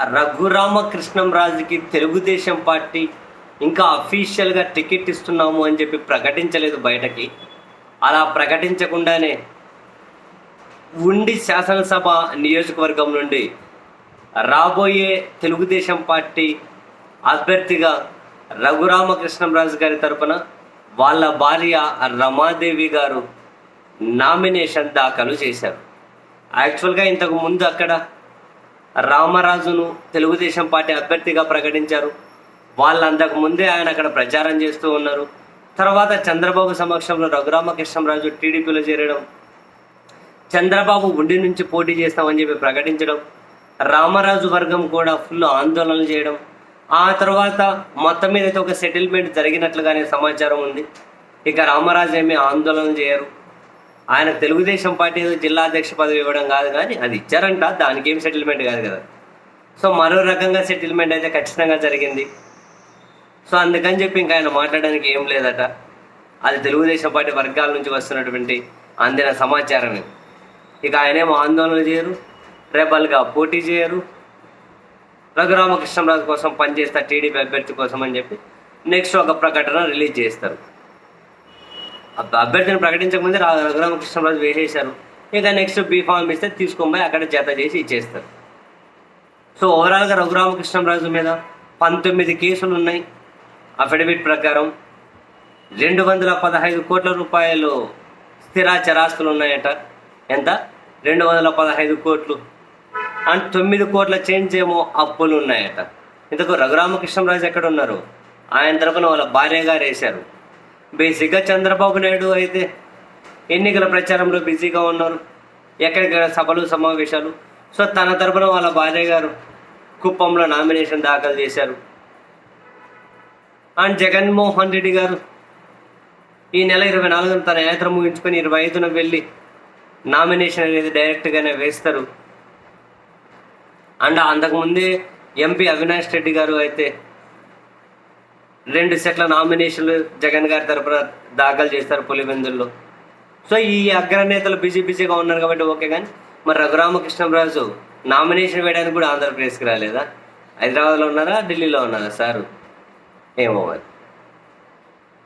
రఘురామకృష్ణంరాజుకి Telugu Desam party ఇంకా అఫీషియల్గా ticket ఇస్తున్నాము అని చెప్పి ప్రకటించలేదు బయటకి. అలా ప్రకటించకుండానే ఉండి శాసనసభ నియోజకవర్గం నుండి రాబోయే తెలుగుదేశం పార్టీ అభ్యర్థిగా రఘురామకృష్ణంరాజు గారి తరపున వాళ్ళ భార్య రమాదేవి గారు నామినేషన్ దాఖలు చేశారు. యాక్చువల్గా ఇంతకు ముందు అక్కడ రామరాజును తెలుగుదేశం పార్టీ అభ్యర్థిగా ప్రకటించారు. వాళ్ళు అంతకు ముందే ఆయన అక్కడ ప్రచారం చేస్తూ ఉన్నారు. తర్వాత చంద్రబాబు సమక్షంలో రఘురామకృష్ణరాజు టీడీపీలో చేరడం చంద్రబాబు ఉండి నుంచి పోటీ చేస్తామని చెప్పి ప్రకటించడం రామరాజు వర్గం కూడా ఫుల్ ఆందోళనలు చేయడం ఆ తర్వాత మొత్తం మీద అయితే ఒక సెటిల్మెంట్ జరిగినట్లుగానే సమాచారం ఉంది. ఇక రామరాజు ఏమీ ఆందోళన చేయరు. ఆయన తెలుగుదేశం పార్టీ ఏదో జిల్లా అధ్యక్ష పదవి ఇవ్వడం కాదు కానీ అది ఇచ్చారంట. దానికి ఏం సెటిల్మెంట్ కాదు కదా. సో మరో రకంగా సెటిల్మెంట్ అయితే ఖచ్చితంగా జరిగింది. సో అందుకని చెప్పి ఇంకా ఆయన మాట్లాడడానికి ఏం లేదట. అది తెలుగుదేశం పార్టీ వర్గాల నుంచి వస్తున్నటువంటి అందిన సమాచారమే. ఇక ఆయనేమో ఆందోళన చేయరు. రెబల్గా పోటీ చేయరు. రఘురామకృష్ణరాజు కోసం పనిచేస్తా టీడీపీ అభ్యర్థి కోసం అని చెప్పి నెక్స్ట్ ఒక ప్రకటన రిలీజ్ చేస్తారు. అభ్యర్థిని ప్రకటించకముందే రా- రఘురామకృష్ణరాజు వేసేశారు. ఇక నెక్స్ట్ బీఫామ్ ఇస్తే తీసుకోమని అక్కడ జత చేసి ఇచ్చేస్తారు. సో ఓవరాల్గా రఘురామకృష్ణరాజు మీద పంతొమ్మిది కేసులు ఉన్నాయి. అఫిడవిట్ ప్రకారం రెండు వందల పదహైదు కోట్ల రూపాయలు స్థిర చరాస్తులు ఉన్నాయట. ఎంత? రెండు వందల పదహైదు కోట్లు. అండ్ తొమ్మిది కోట్ల చేంజ్ ఏమో అప్పులు ఉన్నాయట. ఇంతకు రఘురామకృష్ణరాజు ఎక్కడ ఉన్నారు ఆయన తరపున వాళ్ళ భార్య గారు వేశారు. బేసిక్గా చంద్రబాబు నాయుడు అయితే ఎన్నికల ప్రచారంలో బిజీగా ఉన్నారు. ఎక్కడికైనా సభలు సమావేశాలు. సో తన తరపున వాళ్ళ భార్య గారు కుప్పంలో నామినేషన్ దాఖలు చేశారు. అండ్ జగన్మోహన్ రెడ్డి గారు ఈ నెల ఇరవై నాలుగున తన యాత్ర ముగించుకొని ఇరవై ఐదున వెళ్ళి నామినేషన్ అనేది డైరెక్ట్గానే వేస్తారు. అండ్ అంతకుముందే ఎంపీ అవినాష్ రెడ్డి గారు అయితే రెండు సెట్ల నామినేషన్లు జగన్ గారి తరపున దాఖలు చేస్తారు పులివెందుల్లో. సో ఈ అగ్రనేతలు బిజీ బిజీగా ఉన్నారు కాబట్టి ఓకే కానీ మరి రఘురామకృష్ణరాజు నామినేషన్ వేయడానికి కూడా ఆంధ్రప్రదేశ్కి రాలేదా? హైదరాబాద్లో ఉన్నారా? ఢిల్లీలో ఉన్నారా? సారు? ఏమో మరి.